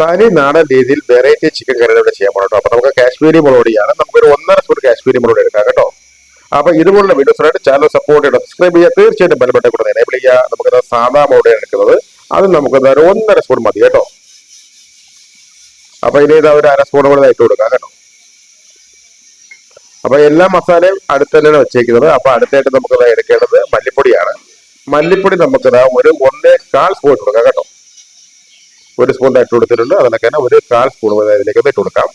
തനി നാടൻ രീതിയിൽ വെറൈറ്റി ചിക്കൻ കറി ഇവിടെ ചെയ്യാൻ പോകണം അപ്പൊ നമുക്ക് കാശ്മീരി മുളകൊടിയാണ് നമുക്കൊരു ഒന്നര സ്പൂൺ കാശ്മീരി മുളക് എടുക്കാം കേട്ടോ. അപ്പൊ ഇതുപോലുള്ള വീഡിയോസിനായിട്ട് ചാനൽ സപ്പോർട്ട് ചെയ്യണം. സബ്സ്ക്രൈബ് ചെയ്യുക. തീർച്ചയായിട്ടും ബലപ്പെട്ട കൂടെ എനേബിൾ ചെയ്യുക. നമുക്കത് സാധാ മുളകാണ് എടുക്കുന്നത്. അത് നമുക്ക് ഒരു ഒന്നര സ്പൂൺ മതി കേട്ടോ. അപ്പൊ ഇനി ഇതാ ഒരു അര സ്പൂൺ കൂടെ ഇട്ട് കൊടുക്കാം കേട്ടോ. അപ്പൊ എല്ലാ മസാലയും അടുത്ത് തന്നെയാണ് വെച്ചേക്കുന്നത്. അപ്പൊ അടുത്തായിട്ട് നമുക്ക് എടുക്കേണ്ടത് മല്ലിപ്പൊടിയാണ്. മല്ലിപ്പൊടി നമുക്ക് ഒരു ഒന്നേ കാൽ സ്പൂൺ കൊടുക്കാം കേട്ടോ. ഒരു സ്പൂൺ ഇട്ട് കൊടുത്തിട്ടുണ്ട്. അതിനൊക്കെ തന്നെ ഒരു കാൽ സ്പൂൺ ഇതിലേക്ക് ഇട്ട് കൊടുക്കാം.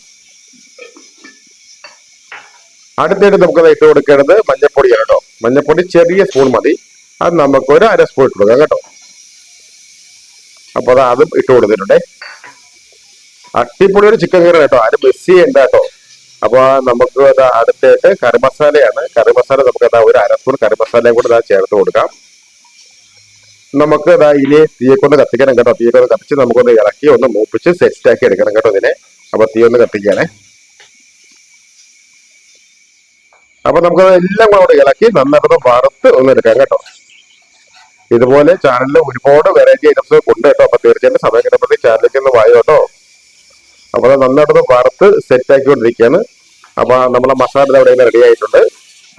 അടുത്തായിട്ട് നമുക്ക് ഇട്ട് കൊടുക്കേണ്ടത് മഞ്ഞപ്പൊടിയാണ് കേട്ടോ. മഞ്ഞപ്പൊടി ചെറിയ സ്പൂൺ മതി. അത് നമുക്ക് ഒരു അര സ്പൂൺ ഇട്ട് കൊടുക്കാം കേട്ടോ. അപ്പൊ അത് അതും ഇട്ട് കൊടുത്തിട്ടുണ്ടേ. അട്ടിപ്പൊടി ഒരു ചിക്കൻ കറി കേട്ടോ. ആരും മിസ് ചെയ്യണ്ട കേട്ടോ. അപ്പൊ നമുക്ക് അത് അടുത്തായിട്ട് കറി മസാലയാണ്. കറി മസാല നമുക്ക് അതാ ഒരു അര സ്പൂൺ കറി മസാലയും കൂടെ ചേർത്ത് കൊടുക്കാം. നമുക്ക് ഇതാ ഇനി തീയെ കൊണ്ട് കത്തിക്കണം കേട്ടോ. തീയെ കൊണ്ട് കത്തിച്ച് നമുക്കൊന്ന് ഇറക്കി ഒന്ന് മൂപ്പിച്ച് സെറ്റ് ആക്കി എടുക്കണം കേട്ടോ ഇതിനെ. അപ്പൊ തീ ഒന്ന് കത്തിക്കാനേ അപ്പൊ നമുക്ക് എല്ലാം കൂടെ ഇളക്കി നന്നായിട്ട് വറുത്ത് ഒന്ന് എടുക്കാം കേട്ടോ. ഇതുപോലെ ചാനലിൽ ഒരുപാട് വെറൈറ്റി ഐറ്റംസ് ഉണ്ട് കേട്ടോ. അപ്പൊ തീർച്ചയായിട്ടും സമയം കിട്ടുമ്പോഴത്തേക്ക് ചാനലിലേക്ക് ഒന്ന് വായോ കേട്ടോ. അപ്പൊ നന്നായിട്ട് വറുത്ത് സെറ്റ് ആക്കിക്കൊണ്ടിരിക്കുകയാണ് അപ്പൊ നമ്മളെ മസാല ഇവിടെ റെഡി ആയിട്ടുണ്ട്.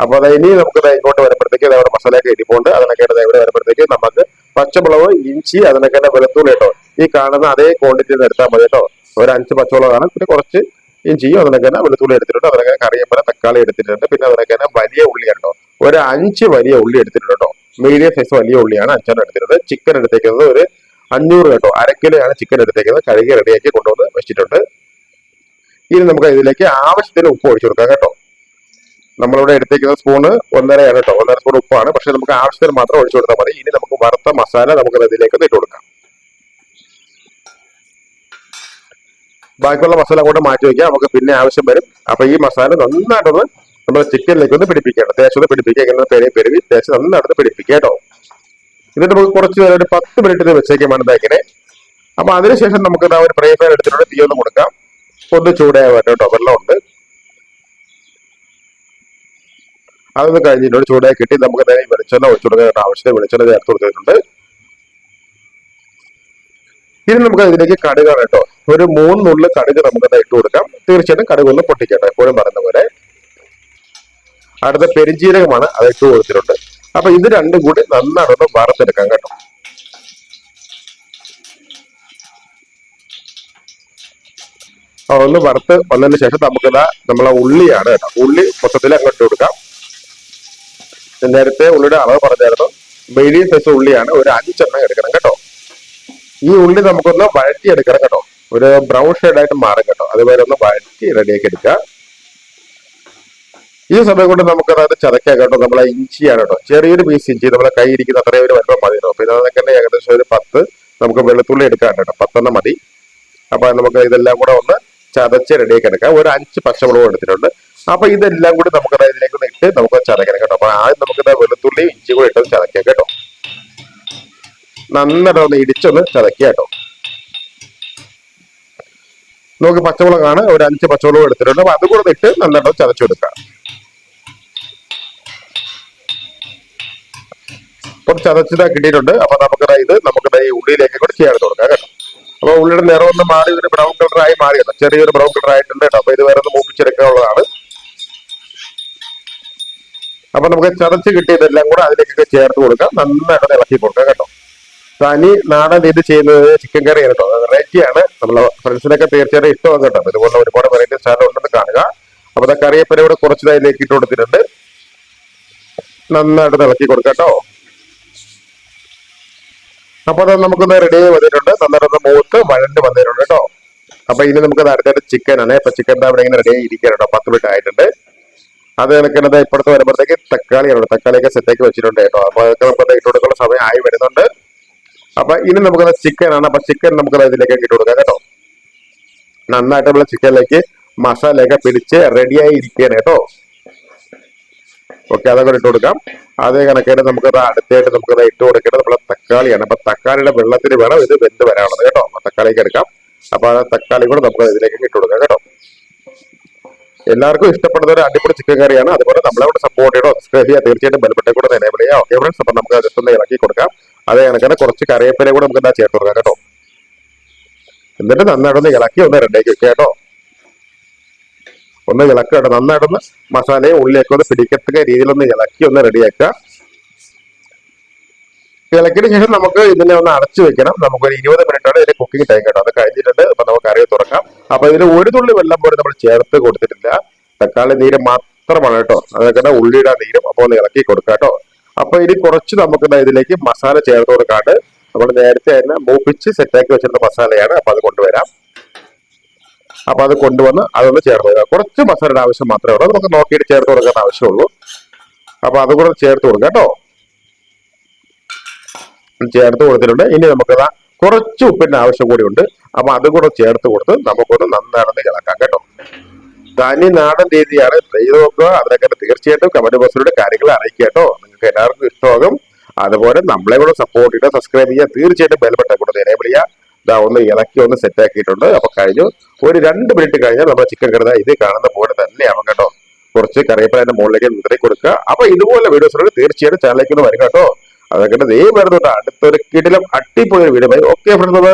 അപ്പൊ അത് ഇനി നമുക്ക് ഇങ്ങോട്ട് വരുമ്പോഴത്തേക്ക് അവിടെ മസാലയൊക്കെ ഇരിപ്പുണ്ട് അതിനൊക്കെ ഇവിടെ വരുമ്പോഴത്തേക്ക് നമുക്ക് പച്ചമുളക് ഇഞ്ചി അതിനൊക്കെ തന്നെ വെളുത്തുള്ളി കേട്ടോ. ഈ കാണുന്ന അതേ ക്വാണ്ടിറ്റിയിൽ എടുത്താൽ മതി കേട്ടോ. ഒരു അഞ്ച് പച്ചമുളക് പച്ചമുളകാണ് പിന്നെ കുറച്ച് ഇഞ്ചിയും അതിനൊക്കെ തന്നെ വെളുത്തുള്ളി എടുത്തിട്ടുണ്ട്. അതിനൊക്കെ കറിയപ്പല തക്കാളി എടുത്തിട്ടുണ്ട്. പിന്നെ അതിനൊക്കെ തന്നെ വലിയ ഉള്ളി കേട്ടോ. ഒരു അഞ്ച് വലിയ ഉള്ളി എടുത്തിട്ടുണ്ട് കേട്ടോ. മീഡിയം സൈസ് വലിയ ഉള്ളിയാണ് അഞ്ചെണ്ണം എടുത്തിട്ടുണ്ട് ചിക്കൻ എടുത്തേക്കുന്നത് ഒരു അഞ്ഞൂറ് കേട്ടോ. അര കിലോയാണ് ചിക്കൻ എടുത്തേക്കുന്നത്. കഴുകി റെഡിയാക്കി കൊണ്ടുവന്ന് വെച്ചിട്ടുണ്ട്. ഇനി നമുക്ക് ഇതിലേക്ക് ആവശ്യത്തിന് ഉപ്പ് ഒഴിച്ചു കൊടുക്കാം കേട്ടോ. നമ്മളിവിടെ എടുത്തേക്കുന്ന സ്പൂണ് ഒന്നരയാണ് കേട്ടോ. ഒന്നര സ്പൂൺ ഉപ്പാണ്. പക്ഷെ നമുക്ക് ആവശ്യത്തിന് മാത്രം ഒഴിച്ചു കൊടുത്താൽ മതി. ഇനി നമുക്ക് വറുത്ത മസാല നമുക്ക് ഇതിലേക്ക് ഇട്ട് കൊടുക്കാം. ബാക്കിയുള്ള മസാല കൂടെ മാറ്റി വയ്ക്കാം നമുക്ക് പിന്നെ ആവശ്യം വരും. അപ്പൊ ഈ മസാല നന്നായിട്ടൊന്ന് നമ്മൾ ചിക്കനിലേക്ക് ഒന്ന് പിടിപ്പിക്കണം. തേച്ച് ഒന്ന് പിടിപ്പിക്കുക ഇങ്ങനെ പെരുവി പെരുവി തേച്ച് നന്നായിട്ട് പിടിപ്പിക്കുക കേട്ടോ. എന്നിട്ട് നമുക്ക് കുറച്ച് നേരം ഒരു പത്ത് മിനിറ്റ് വെച്ചേക്കാം വേണ്ടതാക്കിനെ അപ്പൊ അതിനുശേഷം നമുക്ക് ഒരു ഫ്രൈ ഫ്രൈ എടുത്തിട്ടുണ്ട്. തീ ഒന്ന് കൊടുക്കാം. ഒന്ന് ചൂടായ കേട്ടോ. വെള്ളമുണ്ട്. അതൊന്ന് കഴിഞ്ഞിട്ട് ചൂടായി കിട്ടി. നമുക്ക് നേരെ വെളിച്ചെണ്ണ ഒഴിച്ചു കൊടുക്കാൻ ആവശ്യത്തിന് വെളിച്ചെണ്ണ ചേർത്ത് കൊടുത്തിട്ടുണ്ട്. ഇനി നമുക്ക് ഇതിലേക്ക് കടുകാണ് കേട്ടോ. ഒരു മൂന്നുള്ളിൽ നുള്ളു കടുക് നമുക്ക് ഇട്ട് കൊടുക്കാം. തീർച്ചയായിട്ടും കടുക് ഒന്ന് പൊട്ടിക്കട്ടെ എപ്പോഴും പറയുന്ന പോലെ. അടുത്ത പെരിഞ്ചീരകമാണ് അത് ഇട്ട് കൊടുത്തിട്ടുണ്ട്. അപ്പൊ ഇത് രണ്ടും കൂടി നന്നായിട്ടൊന്ന് വറുത്തെടുക്കാം കേട്ടോ. ഒന്ന് വറുത്ത് വന്നതിന് ശേഷം നമുക്കിതാ നമ്മളെ ഉള്ളിയാണ് കേട്ടോ. ഉള്ളി മൊത്തത്തിൽ അങ്ങോട്ട് കൊടുക്കാം. നേരത്തെ ഉള്ളിയുടെ അളവ് പറഞ്ഞായിരുന്നു. മീഡിയം സൈസ് ഉള്ളിയാണ് ഒരു അഞ്ചെണ്ണം എടുക്കണം കേട്ടോ. ഈ ഉള്ളി നമുക്കൊന്ന് വഴറ്റി എടുക്കണം കേട്ടോ. ഒരു ബ്രൗൺ ഷെയ്ഡായിട്ട് മാറും കേട്ടോ. അതുപോലെ ഒന്ന് വഴറ്റി റെഡിയാക്കി എടുക്കുക. ഈ സമയം കൊണ്ട് നമുക്ക് അതായത് ചതക്കാൻ കേട്ടോ. നമ്മളെ ഇഞ്ചിയാണ് കേട്ടോ. ചെറിയൊരു പീസ് ഇഞ്ചി. നമ്മളെ കൈ ഇരിക്കുന്ന അത്രയും ഒരു വലിപ്പം മതി കേട്ടോ. പിന്നെ അതൊക്കെ തന്നെ ഏകദേശം ഒരു പത്ത് നമുക്ക് വെളുത്തുള്ളി എടുക്കാൻ കേട്ടോ. പത്തെണ്ണം മതി. അപ്പൊ നമുക്ക് ഇതെല്ലാം കൂടെ ഒന്ന് ചതച്ച് റെഡിയാക്കി എടുക്കാം. ഒരു അഞ്ച് പച്ചമുളകും എടുത്തിട്ടുണ്ട്. അപ്പൊ ഇതെല്ലാം കൂടി നമുക്ക് ഇതിലേക്ക് ഇട്ട് നമുക്ക് ചതക്കണം കേട്ടോ. അപ്പൊ ആദ്യം നമുക്ക് വെളുത്തുള്ളി ഇഞ്ചി കൂടി ഇട്ടൊന്ന് ചതക്കാം കേട്ടോ. നന്നായിട്ട് ഒന്ന് ഇടിച്ചൊന്ന് ചതക്കുക കേട്ടോ. നമുക്ക് പച്ചമുളകാണ് ഒരു അഞ്ച് പച്ചമുളക് എടുത്തിട്ടുണ്ട്. അപ്പൊ അതുകൂടെ ഇട്ട് നന്നായിട്ട് ചതച്ചെടുക്കാം. ഇപ്പം ചതച്ചതാ കിട്ടിയിട്ടുണ്ട്. അപ്പൊ നമുക്ക് ഇത് നമുക്ക് ഈ ഉള്ളിയിലേക്ക് കൂടി ചെയ്യാൻ തുടങ്ങാം കേട്ടോ. അപ്പൊ ഉള്ളിയുടെ നിറം ഒന്ന് മാറി ഒരു ബ്രൗൺ കളറായി മാറിയല്ലോ ചെറിയൊരു ബ്രൗൺ കളർ ആയിട്ടുണ്ട് കേട്ടോ. അപ്പൊ ഇത് വേറെ ഒന്ന് മൂപ്പിച്ചെടുക്കാനുള്ളതാണ്. അപ്പൊ നമുക്ക് ചതച്ച് കിട്ടിയതെല്ലാം കൂടെ അതിലേക്കൊക്കെ ചേർത്ത് കൊടുക്കാം. നന്നായിട്ട് ഇളക്കി കൊടുക്കാം കേട്ടോ. തനി നാടൻ രീതി ചെയ്യുന്നത് ചിക്കൻ കറി കേട്ടോ. വെറൈറ്റി ആണ്. നമ്മളെ ഫ്രണ്ട്സിനൊക്കെ തീർച്ചയായിട്ടും ഇഷ്ടമാണ് കേട്ടോ. ഇതുപോലെ ഒരുപാട് വെറൈറ്റി സാധനം ഉണ്ടെന്ന് കാണുക. അപ്പൊ കറിയപ്പന ഇവിടെ കുറച്ച് അതിലേക്ക് ഇട്ട് കൊടുത്തിട്ടുണ്ട്. നന്നായിട്ട് ഇളക്കി കൊടുക്കാം കേട്ടോ. അപ്പൊ അത് നമുക്കൊന്ന് റെഡി വന്നിട്ടുണ്ട്. നന്നായിട്ട് മൂത്ത് വഴണ്ട് വന്നിട്ടുണ്ട് കേട്ടോ. അപ്പൊ ഇനി നമുക്ക് അടുത്തായിട്ട് ചിക്കൻ ആണ്. ഇപ്പൊ ചിക്കൻ അവിടെ ഇങ്ങനെ റെഡി ആയി കേട്ടോ. പത്ത് മിനിറ്റ് ആയിട്ടുണ്ട്. അത് കണക്കിനത് ഇപ്പുറത്ത് വരുമ്പോഴത്തേക്ക് തക്കാളിയാണ് തക്കാളിയൊക്കെ സെറ്റാക്കി വെച്ചിട്ടുണ്ട് കേട്ടോ. അപ്പൊ അതൊക്കെ നമുക്ക് ഇട്ട് കൊടുക്കുന്ന സമയം ആയി വരുന്നുണ്ട്. അപ്പൊ ഇനി നമുക്ക് ചിക്കൻ ആണ്. അപ്പൊ ചിക്കൻ നമുക്ക് ഇതിലേക്ക് ഇട്ട് കൊടുക്കാം കേട്ടോ. നന്നായിട്ട് നമ്മൾ ചിക്കനിലേക്ക് മസാലയൊക്കെ പിടിച്ച് റെഡിയായി ഇരിക്കുകയാണ് കേട്ടോ. ഓക്കെ അതൊക്കെ ഇട്ട് കൊടുക്കാം. അതേ കണക്കായിട്ട് നമുക്ക് അടുത്തായിട്ട് നമുക്ക് ഇട്ട് കൊടുക്കേണ്ടത് നമ്മളെ തക്കാളിയാണ്. അപ്പൊ തക്കാളിയുടെ വെള്ളത്തിന് വേണം ഇത് വെന്ത് വരാനുള്ളത് കേട്ടോ. തക്കാളിക്ക് എടുക്കാം. അപ്പൊ ആ തക്കാളി കൂടെ നമുക്ക് ഇതിലേക്ക് ഇട്ട് കൊടുക്കാം കേട്ടോ. എല്ലാവർക്കും ഇഷ്ടപ്പെടുന്ന ഒരു അടിപൊളി ചിക്കൻ കറിയാണ്. അതുപോലെ നമ്മളെ കൂടെ സപ്പോർട്ട് ചെയ്യണോ സബ്സ്ക്രൈബ് ചെയ്യുക തീർച്ചയായിട്ടും ബലപ്പെട്ട കൂടെ തന്നെ ചെയ്യാം. ഓക്കെ ഫ്രണ്ട്സ് അപ്പൊ നമുക്ക് ജസ്റ്റ് ഒന്ന് ഇളക്കി കൊടുക്കാം. അതേ കണക്കിന് കുറച്ച് കറിവേപ്പില കൂടെ നമുക്ക് എന്താ ചേർത്ത് കൊടുക്കാം കേട്ടോ. എന്നിട്ട് നന്നായിട്ടൊന്ന് ഇളക്കി ഒന്ന് റെഡിയാക്കി വെക്കുക കേട്ടോ. ഒന്ന് ഇളക്കുക നന്നായിട്ടൊന്ന് മസാലയും ഉള്ളിയൊക്കെ ഒന്ന് പിടിക്കത്തക്ക രീതിയിലൊന്ന് ഇളക്കി ഒന്ന് റെഡിയാക്കുക ഇളക്കിയതിന് ശേഷം നമുക്ക് ഇതിനെ ഒന്ന് അടച്ചു വെക്കണം. നമുക്കൊരു ഇരുപത് മിനിറ്റാണ് ഇതിന്റെ കുക്കിംഗ് ടൈം കേട്ടോ. അത് കഴിഞ്ഞിട്ടുണ്ട്. അപ്പൊ നമുക്ക് കറി തുറക്കാം അപ്പൊ ഇതിൽ ഒരു തുള്ളി വെള്ളം പോലും നമ്മൾ ചേർത്ത് കൊടുത്തിട്ടില്ല. തക്കാളി നീര് മാത്രമാണ് കേട്ടോ. അതൊക്കെ ഉള്ളിയുടെ നീരും അപ്പൊ ഒന്ന് ഇളക്കി കൊടുക്കാം കേട്ടോ. അപ്പൊ ഇനി കുറച്ച് നമുക്ക് ഇതിലേക്ക് മസാല ചേർത്ത് കൊടുക്കാണ്ട് നമ്മൾ നേരത്തെ തന്നെ മൂപ്പിച്ച് സെറ്റാക്കി വെച്ചിരുന്ന മസാലയാണ് അപ്പൊ അത് കൊണ്ടുവരാം. അപ്പൊ അത് കൊണ്ടുവന്ന് അതൊന്ന് ചേർത്ത് കൊടുക്കുക കുറച്ച് മസാലയുടെ ആവശ്യം മാത്രമേ ഉള്ളൂ. നമുക്ക് നോക്കിയിട്ട് ചേർത്ത് കൊടുക്കാൻ ആവശ്യമുള്ളൂ. അപ്പൊ അതുകൂടെ ചേർത്ത് കൊടുക്കാം കേട്ടോ. ചേർത്ത് കൊടുത്തിട്ടുണ്ട്. ഇനി നമുക്ക് ദാ കുറച്ച് ഉപ്പിന്റെ ആവശ്യം കൂടി ഉണ്ട് അപ്പൊ അതും കൂടെ ചേർത്ത് കൊടുത്ത് നമുക്കൊന്ന് നന്നാണെന്ന് കിടക്കാം കേട്ടോ. തനി നാടൻ രീതിയാണ്. ചെയ്ത് നോക്കുക. അതിനൊക്കെ തീർച്ചയായിട്ടും കമന്റ് ബോക്സിലൂടെ കാര്യങ്ങൾ അറിയിക്കുക കേട്ടോ. നിങ്ങൾക്ക് എല്ലാവർക്കും ഇഷ്ടമാകും. അതുപോലെ നമ്മളെ കൂടെ സപ്പോർട്ട് ചെയ്യുക സബ്സ്ക്രൈബ് ചെയ്യുക. തീർച്ചയായിട്ടും ബെൽബട്ടൺ കൂടെ എനേബിൾ ചെയ്യുക. ഒന്ന് ഇളക്കി ഒന്ന് സെറ്റ് ആക്കിയിട്ടുണ്ട്. അപ്പൊ കഴിഞ്ഞു. ഒരു രണ്ട് മിനിറ്റ് കഴിഞ്ഞാൽ നമ്മുടെ ചിക്കൻ കറി ഇത് കാണുന്ന പോലെ തന്നെയാവും കേട്ടോ. കുറച്ച് കറിവേപ്പില അതിന്റെ മുകളിലേക്ക് നിറയി കൊടുക്കുക. അപ്പൊ ഇതുപോലെ വീഡിയോസിലൂടെ തീർച്ചയായിട്ടും ചാനലിലേക്ക് ഒന്ന് വരിക കേട്ടോ. അതൊക്കെ ദൈവം വരുന്നുണ്ട് അടുത്തൊരു കിടിലം അടിപൊളി വീഡിയോ ഓക്കെ ഫ്രണ്ട്സ് ബൈ